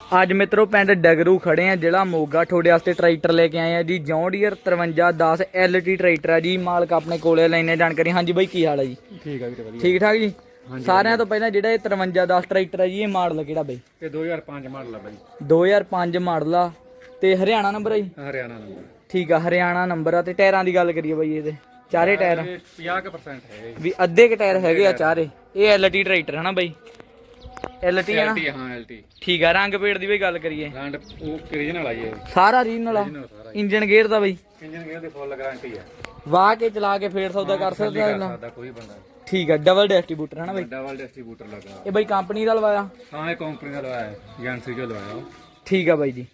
ਅੱਜ ਮਿੱਤਰੋ ਪਿੰਡ ਡਗਰੂ ਖੜੇ ਆ ਜਿਹੜਾ ਮੋਗਾ। ਤੁਹਾਡੇ ਵਾਸਤੇ ਟਰੈਕਟਰ ਲੈ ਕੇ ਆਏ ਆ ਜੀ। ਜੌਂਡੀਅਰ 5310 LT ਟਰੈਕਟਰ ਆ ਜੀ। ਮਾਲਕ ਆਪਣੇ ਕੋਲੇ ਲੈਣੇ ਜਾਣਕਾਰੀ। ਹਾਂਜੀ ਬਾਈ ਕੀ ਹਾਲ ਆ ਜੀ? ਠੀਕ ਆ ਵੀਰੇ ਵਧੀਆ। ਠੀਕ ਠਾਕ ਜੀ? ਸਾਰਿਆਂ ਤੋਂ ਪਹਿਲਾਂ ਜਿਹੜਾ ਇਹ 5310 ਟਰੈਕਟਰ ਆ ਜੀ ਇਹ ਮਾਡਲ ਕਿਹੜਾ ਬਾਈ? ਤੇ 2005 ਮਾਡਲ ਆ ਬਾਈ। 2005 ਮਾਡਲ ਆ। ਤੇ ਹਰਿਆਣਾ ਨੰਬਰ ਆ ਜੀ? ਹਰਿਆਣਾ ਨੰਬਰ। ਠੀਕ ਆ ਹਰਿਆਣਾ ਨੰਬਰ ਆ। ਤੇ ਟਾਇਰਾਂ ਦੀ ਗੱਲ ਕਰੀਏ ਬਾਈ ਇਹਦੇ। ਚਾਰੇ ਟਾਇਰ ਇਹ 50% ਹੈ ਵੀ ਅੱਧੇ ਕ ਟਾਇਰ ਹੈਗੇ ਆ ਚਾਰੇ। ਇਹ LT ਟਰੈਕਟਰ ਹੈ ਨਾ ਬਾਈ? LT ਹੈ ਨਾ? ਐਲਟੀ ਹਾਂ ਐਲਟੀ ਠੀਕ ਆ ਰੰਗ ਪੇੜ ਦੀ ਵੀ ਗੱਲ ਕਰੀਏ। ਰੰਡ ਉਹ ਕ੍ਰੀਜਨਲ ਆਈ ਹੈ ਸਾਰਾ ਰੀਜਨਲ ਆ। Original ਸਾਰਾ ਇੰਜਨ ਗੇਅਰ ਦਾ ਬਾਈ। ਇੰਜਨ ਗੇਅਰ ਦੀ ਫੁੱਲ ਗਾਰੰਟੀ ਹੈ ਵਾਹ ਕੇ ਚਲਾ ਕੇ ਫੇਰ ਸੌਦਾ ਕਰ ਸਕਦਾ ਕਰ ਨਾ ਸਕਦਾ ਕੋਈ ਬੰਦਾ। ਠੀਕ ਆ ਡਬਲ ਡਿਸਟ੍ਰੀਬਿਊਟਰ ਹੈ ਨਾ ਬਾਈ? ਡਬਲ ਡਿਸਟ੍ਰੀਬਿਊਟਰ ਲੱਗਾ। ਇਹ ਬਾਈ ਕੰਪਨੀ ਦਾ ਲਵਾਇਆ? ਹਾਂ ਇਹ ਕੰਪਨੀ ਦਾ ਲਵਾਇਆ ਏਜੰਸੀ ਚੋਂ ਲਵਾਇਆ ਠੀਕ ਆ ਬਾਈ ਜੀ।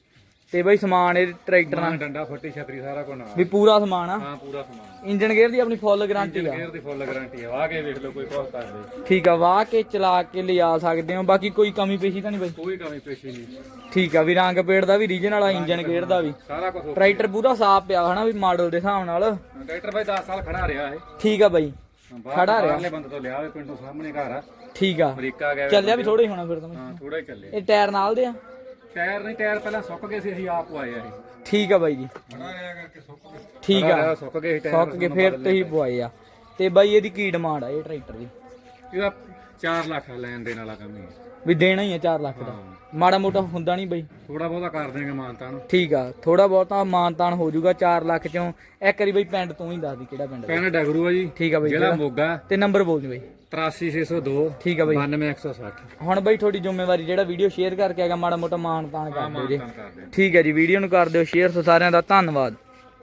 ਤੇ ਬਾਈ ਸਮਾਨ ਇਹ ਟਰੈਕਟਰ ਨਾਲ। ਡੰਡਾ ਫੱਟੀ ਛਤਰੀ ਸਾਰਾ ਕੁਝ ਨਾਲ। ਵੀ ਪੂਰਾ ਸਮਾਨ ਆ? ਹਾਂ ਪੂਰਾ ਸਮਾਨ। ਇੰਜਨ ਗੇਅਰ ਦੀ ਆਪਣੀ ਫੁੱਲ ਗਾਰੰਟੀ ਆ? ਗੇਅਰ ਦੀ ਫੁੱਲ ਗਾਰੰਟੀ ਆ। ਕੇ ਵੇਖ ਲਓ ਕੋਈ ਕੋਸ ਕਰ ਦੇ ਠੀਕ ਆ ਵਾਹ ਕੇ ਚਲਾ ਕੇ ਲਿਜਾ ਸਕਦੇ ਹੋ। ਬਾਕੀ ਕੋਈ ਕਮੀ ਪੇਸ਼ੀ ਤਾਂ ਨਹੀਂ ਬਾਈ? ਕੋਈ ਕਮੀ ਪੇਸ਼ੀ ਨਹੀਂ। ਠੀਕ ਆ ਵੀ ਰੰਗ ਪੇੜ ਦਾ ਵੀ ਰੀਜਨ ਵਾਲਾ ਇੰਜਨ ਗੇਅਰ ਦਾ ਵੀ। ਸਾਰਾ ਕੁਝ ਟਰੈਕਟਰ ਪੂਰਾ ਸਾਫ਼ ਪਿਆ ਹਨਾ ਵੀ ਮਾਡਲ ਦੇ ਹਿਸਾਬ ਨਾਲ। ਟਰੈਕਟਰ ਬਾਈ 10 ਸਾਲ ਖੜਾ ਰਿਹਾ ਹੈ ਠੀਕ ਆ ਬਾਈ। ਖੜਾ ਰਿਹਾ। ਬਾਹਰਲੇ ਬੰਦੇ ਤੋਂ ਲਿਆ ਹੋਵੇ ਪਿੰਡੋਂ ਸਾਹਮਣੇ ਘਰ ਆ। ਠੀਕ ਆ। ਅਮਰੀਕਾ ਗਿਆ ਚੱਲਿਆ ਵੀ ਥੋੜਾ ਹੀ ਹੋਣਾ ਫਿਰ ਤਾਂ ਹਾਂ ਥੋੜਾ ਹੀ ਚੱਲੇ ਇਹ ਟਾਇਰ ਨਾਲ ਦੇ ਆ? ਟਾਇਰ ਨਹੀਂ ਟਾਇਰ ਪਹਿਲਾਂ ਸੁੱਕ ਗਏ ਸੀ ਅਸੀਂ ਆਪ ਪਵਾਏ ਆ ਇਹ। ਠੀਕ ਆ ਬਾਈ ਜੀ। ਗਏ। ਠੀਕ ਆ। ਸੁੱਕ ਗਏ ਸੀ ਟਾਇਰ ਸੁੱਕ ਕੇ ਫਿਰ ਤੁਸੀਂ ਪਵਾਏ ਆ। ਤੇ ਬਾਈ ਇਹਦੀ ਕੀ ਡਿਮਾਂਡ ਆ ਇਹ ਟਰੈਕਟਰ ਦੀ? ਇਹਦਾ 4 ਲੱਖ ਲੈਣ ਦੇਣ ਵਾਲਾ ਕੰਮ ਹੀ ਵੀ ਦੇਣਾ ਹੀ ਆ 4 ਲੱਖ ਦਾ। ਮਾੜਾ ਮੋਟਾ ਹੁੰਦਾ ਨਹੀਂ ਬਾਈ। ਥੋੜਾ ਬਹੁਤਾ ਕਰ ਦੇਂਗੇ ਮਾਨਤਾ ਨੂੰ6 ਠੀਕ ਆ ਥੋੜਾ ਬਹੁਤਾ ਮਾਨਤਾਨ ਹੋ ਜਾਊਗਾ 4 ਲੱਖ ਚੋਂ। ਇੱਕ ਵਾਰੀ ਬਾਈ ਪਿੰਡ ਤੋਂ ਹੀ ਦੱਸ ਦੀ ਕਿਹੜਾ ਪਿੰਡ ਪਿੰਡ ਡਗਰੂ ਆ ਜੀ। ਠੀਕ ਆ ਬਾਈ ਜ਼ਿਲ੍ਹਾ ਮੋਗਾ। ਤੇ ਨੰਬਰ ਬੋਲ ਦੀ ਬਾਈ। 83602 ਠੀਕ ਆ ਬਾਈ। 92160 ਹੁਣ ਬਾਈ ਤੁਹਾਡੀ ਜ਼ਿੰਮੇਵਾਰੀ ਜਿਹੜਾ ਵੀਡੀਓ ਸ਼ੇਅਰ ਕਰਕੇ ਆਗਾ ਮਾੜਾ ਮੋਟਾ ਮਾਨਤਾਨ ਕਰ ਦਿਓ ਜੀ। ਠੀਕ ਹੈ ਜੀ ਵੀਡੀਓ ਨੂੰ ਕਰ ਦਿਓ ਸ਼ੇਅਰ ਸੋ ਸਾਰਿਆਂ ਦਾ ਧੰਨਵਾਦ।